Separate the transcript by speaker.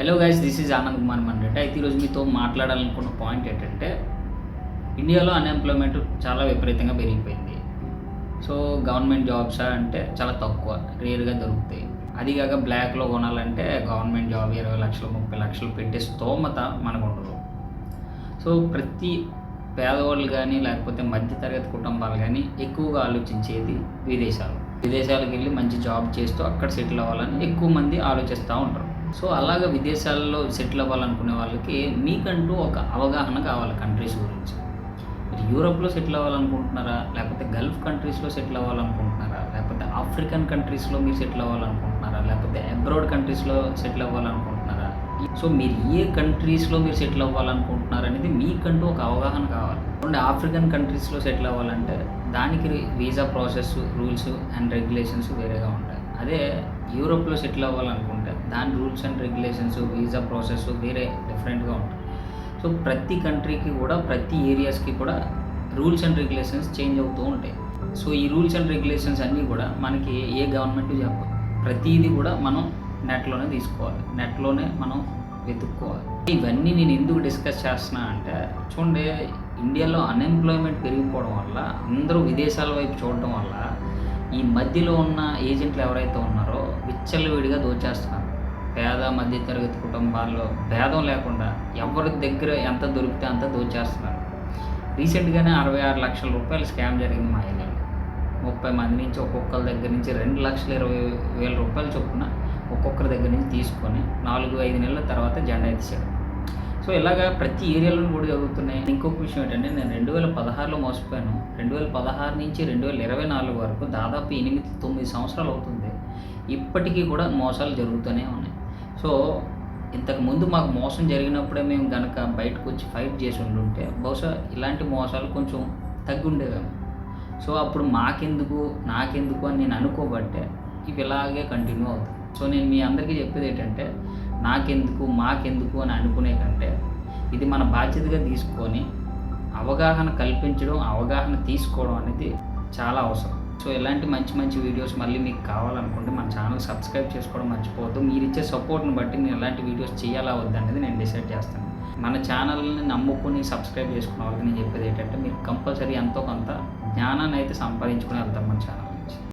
Speaker 1: Hello guys this is Anand Kumar మండెట్ అయితే ఈరోజు మీతో మాట్లాడాలనుకున్న పాయింట్ ఏంటంటే ఇండియాలో అన్ఎంప్లాయ్మెంట్ చాలా విపరీతంగా పెరిగిపోయింది. సో గవర్నమెంట్ జాబ్స్ అంటే చాలా తక్కువ రేర్గా దొరుకుతాయి. అది కాక బ్లాక్లో కొనాలంటే గవర్నమెంట్ జాబ్ ఇరవై లక్షలు ముప్పై లక్షలు పెట్టే స్తోమత మనకు ఉండదు. సో ప్రతి పేదవాళ్ళు కానీ లేకపోతే మధ్యతరగతి కుటుంబాలు కానీ ఎక్కువగా ఆలోచించేది విదేశాలు. విదేశాలకు వెళ్ళి మంచి జాబ్ చేస్తూ అక్కడ సెటిల్ అవ్వాలని ఎక్కువ మంది ఆలోచిస్తూ ఉంటారు. సో అలాగ విదేశాల్లో సెటిల్ అవ్వాలనుకునే వాళ్ళకి మీకంటూ ఒక అవగాహన కావాలి కంట్రీస్ గురించి. మీరు యూరోప్లో సెటిల్ అవ్వాలనుకుంటున్నారా? లేకపోతే గల్ఫ్ కంట్రీస్లో సెటిల్ అవ్వాలనుకుంటున్నారా? లేకపోతే ఆఫ్రికన్ కంట్రీస్లో మీరు సెటిల్ అవ్వాలనుకుంటున్నారా? లేకపోతే అబ్రాడ్ కంట్రీస్లో సెటిల్ అవ్వాలనుకుంటున్నారా? సో మీరు ఏ కంట్రీస్లో మీరు సెటిల్ అవ్వాలనుకుంటున్నారు అనేది మీకంటూ ఒక అవగాహన కావాలి. అండ్ ఆఫ్రికన్ కంట్రీస్లో సెటిల్ అవ్వాలంటే దానికి visa process rules and regulations వేరేగా ఉంటాయి. అదే యూరోప్లో సెటిల్ అవ్వాలనుకుంటున్నారు దాని rules and regulations visa process వేరే డిఫరెంట్గా ఉంటాయి. సో ప్రతి కంట్రీకి కూడా ప్రతి ఏరియాస్కి కూడా రూల్స్ అండ్ రెగ్యులేషన్స్ చేంజ్ అవుతూ ఉంటాయి. సో ఈ రూల్స్ అండ్ రెగ్యులేషన్స్ అన్నీ కూడా మనకి ఏ గవర్నమెంట్ చెప్పదు. ప్రతిదీ కూడా మనం నెట్లోనే తీసుకోవాలి. నెట్లోనే మనం వెతుక్కోవాలి. ఇవన్నీ నేను ఎందుకు డిస్కస్ చేస్తున్నా అంటే చూడండి ఇండియాలో అన్ఎంప్లాయ్మెంట్ పెరిగిపోవడం వల్ల అందరూ విదేశాల వైపు చూడడం వల్ల ఈ మధ్యలో ఉన్న ఏజెంట్లు ఎవరైతే ఉన్నారో విచ్చలవిడిగా దోచేస్తున్నారు. పేద మధ్యతరగతి కుటుంబాల్లో భేదం లేకుండా ఎవరి దగ్గర ఎంత దొరికితే అంత దోచేస్తున్నారు. రీసెంట్గానే అరవై ఆరు లక్షల రూపాయలు స్కామ్ జరిగింది మా ఏరియాలో ముప్పై మంది నుంచి ఒక్కొక్కరి దగ్గర నుంచి రెండు లక్షల ఇరవై వేల రూపాయలు చొప్పున ఒక్కొక్కరి దగ్గర నుంచి తీసుకొని నాలుగు ఐదు నెలల తర్వాత జెండా ఎత్తిసాడు సో ఇలాగా ప్రతి ఏరియాలో కూడా జరుగుతున్నాయి. ఇంకొక విషయం ఏంటంటే నేను రెండు వేల పదహారులో మోసపోయాను. రెండు వేల పదహారు నుంచి రెండు వేల ఇరవై నాలుగు వరకు దాదాపు ఎనిమిది తొమ్మిది సంవత్సరాలు అవుతుంది. ఇప్పటికీ కూడా మోసాలు జరుగుతూనే ఉన్నాయి. సో ఇంతకు ముందు మాకు మోసం జరిగినప్పుడే మేము కనుక బయటకు వచ్చి ఫైట్ చేసి ఉండుంటే బహుశా ఇలాంటి మోసాలు కొంచెం తగ్గి ఉండేవేమో సో అప్పుడు మాకెందుకు నాకెందుకు అని నేను అనుకోబట్టే ఇవి ఇలాగే కంటిన్యూ అవుతుంది సో నేను మీ అందరికీ చెప్పేది ఏంటంటే నాకెందుకు మాకెందుకు అని అనుకునే కంటే ఇది మన బాధ్యతగా తీసుకొని అవగాహన కల్పించడం అవగాహన తీసుకోవడం అనేది చాలా అవసరం. సో ఇలాంటి మంచి మంచి వీడియోస్ మళ్ళీ మీకు కావాలనుకుంటే మన ఛానల్ సబ్స్క్రైబ్ చేసుకోవడం మర్చిపోవద్దు. మీరు ఇచ్చే సపోర్ట్ని బట్టి నేను ఎలాంటి వీడియోస్ చేయాలా వద్దనేది నేను డిసైడ్ చేస్తాను. మన ఛానల్ని నమ్ముకుని సబ్స్క్రైబ్ చేసుకున్న వాళ్ళకి నేను చెప్పేది ఏంటంటే మీరు కంపల్సరీ ఎంతో కొంత జ్ఞానాన్ని అయితే సంపాదించుకుని వెళ్తాం మన ఛానల్.